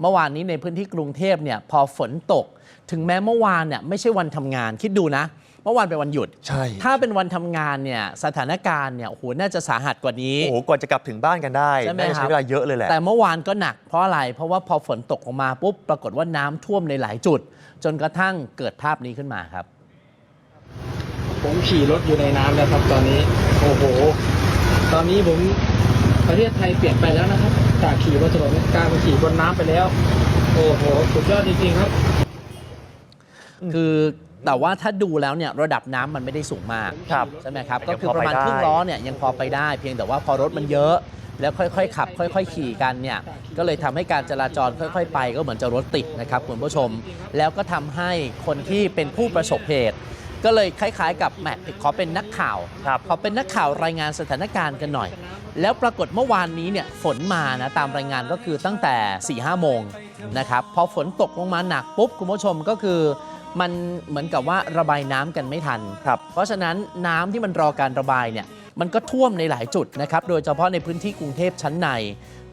เมื่อวานนี้ในพื้นที่กรุงเทพเนี่ยพอฝนตก ถึงแม้เมื่อวานเนี่ยไม่ใช่วันทำงานคิดดูนะ เมื่อวานเป็นวันหยุด ใช่ ถ้าเป็นวันทำงานเนี่ยสถานการณ์เนี่ยโอ้โหน่าจะสาหัสกว่านี้โอ้โหกว่าจะกลับถึงบ้านกันได้ใช่ไหมน่าจะครัใช้บเวลาเยอะเลยแหละแต่เมื่อวานก็หนักเพราะอะไร เพราะว่าพอฝนตกลงมาปุ๊บปรากฏว่าน้ำท่วมในหลายจุด จนกระทั่งเกิดภาพนี้ขึ้นมาครับ ผมขี่รถอยู่ในน้ำแล้วครับตอนนี้โอ้โห ตอนนี้ผมประเทศไทยเปลี่ยนไปแล้วนะครับ จากขี่บนถนนกลายเป็นขี่บนน้ำไปแล้ว โอ้โห สุดยอดจริงๆครับ คือแต่ว่าถ้าดูแล้วเนี่ยระดับน้ำมันไม่ได้สูงมาก ครับใช่ไหมครับยัก็งคือพอประมาณไปได้ครึ่งล้อเนี่ยยังพอไปได้ เพียงแต่ว่าพอรถมันเยอะ แล้วค่อยๆขับ ค่อย ๆ ขี่กันเนี่ยก็เลยทำให้การจราจรค่อย ๆ ไปก็เหมือนจะรถติดนะครับคุณผู้ชม แล้วก็ทำให้คนที่เป็นผู้ประสบเหตุ ก็เลยคล้ายๆ กับแหมขอเป็นนักข่าวครับขอเป็นนักข่าวรายงานสถานการณ์กันหน่อย แล้วปรากฏเมื่อวานนี้เนี่ยฝนมานะตามรายงานก็คือตั้งแต่4ี่ห้าโมงนะครับพอฝนตกลงมาหนักปุ๊บคุณผู้ชมก็คือมันเหมือนกับว่าระบายน้ำกันไม่ทันครับเพราะฉะนั้นน้ำที่มันรอการระบายเนี่ยมันก็ท่วมในหลายจุดนะครับ โดยเฉพาะในพื้นที่กรุงเทพชั้นใน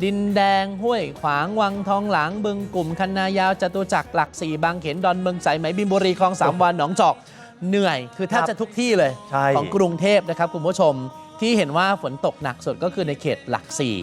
ดินแดงห้วยขวางวังทองหลางบึงกลุ่มคันนายาวจตุจักรหลักสี่บางเขนดอนเมืองสายไหมบินบุรีคลองสามวานหนองจอก เหนื่อยคือแทบครับจะทุกที่เลยใช่ ของกรุงเทพนะครับคุณผู้ชมที่เห็นว่าฝนตกหนักสุดก็คือในเขตหลักสี่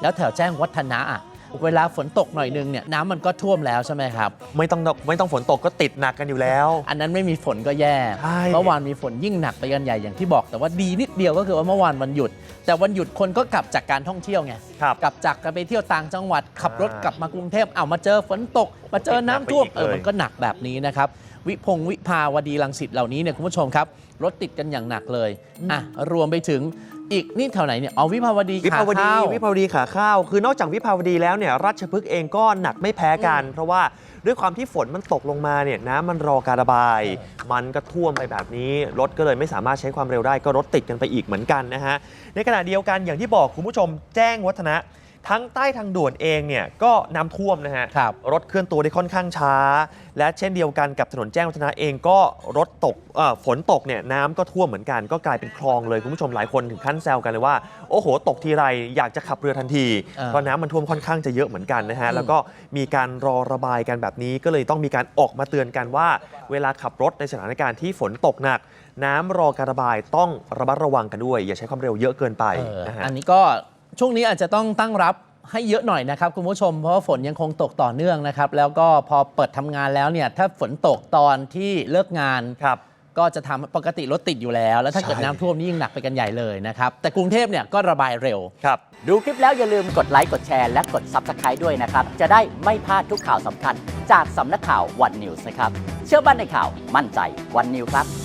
แล้วแถวแจ้งวัฒนะอะเวลาฝนตกหน่อยนึงเนี่ยน้ำมันก็ท่วมแล้วใช่ไหมครับ ไม่ต้องไม่ต้องฝนตกก็ติดหนักกันอยู่แล้ว อันนั้นไม่มีฝนก็แย่ ใช่ เมื่อวานมีฝนยิ่งหนักไปกันใหญ่อย่างที่บอก แต่ว่าดีนิดเดียวก็คือว่าเมื่อวานวันหยุด แต่วันหยุดคนก็กลับจากการท่องเที่ยวไง ครับ กลับจากการไปเที่ยวต่างจังหวัดขับรถอ่ากลับมากรุงเทพเอามาเจอฝนตก มาเจอน้ำท่วมติดหนักไปอีกเออเลยมันก็หนักแบบนี้นะครับ วิพงศ์วิภาวดีรังสิตเหล่านี้เนี่ยคุณผู้ชมครับรถติดกันอย่างหนักเลยอะรวมไปถึงอีกนี่แถวไหนเนี่ยเอาวิภาวดีวิขาภาวดีเข้า วิภาวดีขาข้าวคือนอกจากวิภาวดีแล้วเนี่ยราชพฤกษ์เองก็หนักไม่แพ้กัน เพราะว่าด้วยความที่ฝนมันตกลงมาเนี่ยน้ำมันรอการระบาย มันก็ท่วมไปแบบนี้ รถก็เลยไม่สามารถใช้ความเร็วได้ก็รถติดกันไปอีกเหมือนกันนะฮะในขณะเดียวกันอย่างที่บอกคุณผู้ชมแจ้งวัฒนะ ทั้งใต้ทางด่วนเองเนี่ยก็น้ำท่วมนะฮะครับรถเคลื่อนตัวได้ค่อนข้างช้า และเช่นเดียวกันกับถนนแจ้งวัฒนะเองก็รถตกเอ่อฝนตกเนี่ยน้ำก็ท่วมเหมือนกัน ก็กลายเป็นคลองเลยคุณผู้ชมหลายคนถึงขั้นแซวกันเลยว่า โอ้โห ตกทีไรอยากจะขับเรือทันทีอ่าเพราะน้ำมันท่วมค่อนข้างจะเยอะเหมือนกันนะฮะอืมแล้วก็มีการรอระบายกันแบบนี้ก็เลยต้องมีการออกมาเตือนกันว่า เวลาขับรถในสถานการณ์ที่ฝนตกหนัก น้ำรอการระบายต้องระมัดระวังกันด้วย อย่าใช้ความเร็วเยอะเกินไปเออนะฮะอันนี้ก็ ช่วงนี้อาจจะต้องตั้งรับให้เยอะหน่อยนะครับคุณผู้ชมเพราะว่าฝนยังคงตกต่อเนื่องนะครับ แล้วก็พอเปิดทำงานแล้วเนี่ยถ้าฝนตกตอนที่เลิกงาน ครับ ก็จะทำปกติรถติดอยู่แล้ว แล้วถ้าเกิดใช่ น้ำท่วมนี่ยิ่งหนักไปกันใหญ่เลยนะครับ แต่กรุงเทพเนี่ยก็ระบายเร็ว ครับ ดูคลิปแล้วอย่าลืมกดไลค์ กดแชร์และกด Subscribe ด้วยนะครับ จะได้ไม่พลาดทุกข่าวสำคัญ จากสำนักข่าววันนิวส์นะครับ เชื่อมั่นในข่าวมั่นใจวันนิวครับ